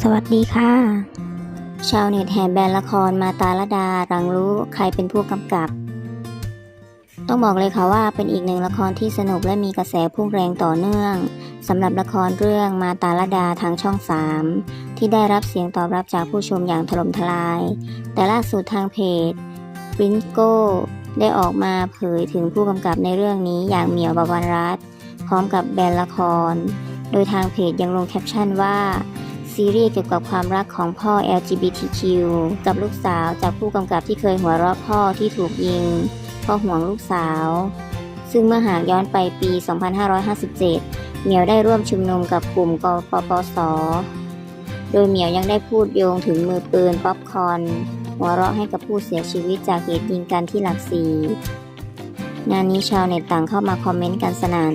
สวัสดีค่ะ ชาวเน็ตแห่แบนละครมาตาลดาหลังรู้ใครเป็นผู้กำกับ ต้องบอกเลยค่ะว่าเป็นอีกหนึ่งละครที่สนุกและมีกระแสพุ่งแรงต่อเนื่องสำหรับละครเรื่องมาตาลดาทางช่อง 3 ที่ได้รับเสียงตอบรับจากผู้ชมอย่างถล่มทลาย แต่ล่าสุดทางเพจปรินโก้ได้ออกมาเผยถึงผู้กำกับในเรื่องนี้อย่างเหมียวบวรรัตน์พร้อมกับแบนละคร โดยทางเพจยังลงแคปชั่นว่า ซีรีส์เกี่ยวกับความรักของพ่อ LGBTQ กับลูกสาวจากผู้กำกับที่เคยหัวเราะพ่อที่ถูกยิงเพราะห่วงลูกสาว ซึ่งเมื่อหากย้อนไปปี 2557 เหมียวได้ร่วมชุมนุมกับกลุ่มกปปส โดยเหมียวยังได้พูดโยงถึงมือปืนป๊อปคอนหัวเราะให้กับผู้เสียชีวิตจากเหตุยิงกันที่หลักสี่งานนี้ชาวเน็ตต่างเข้ามาคอมเมนต์กันสนั่น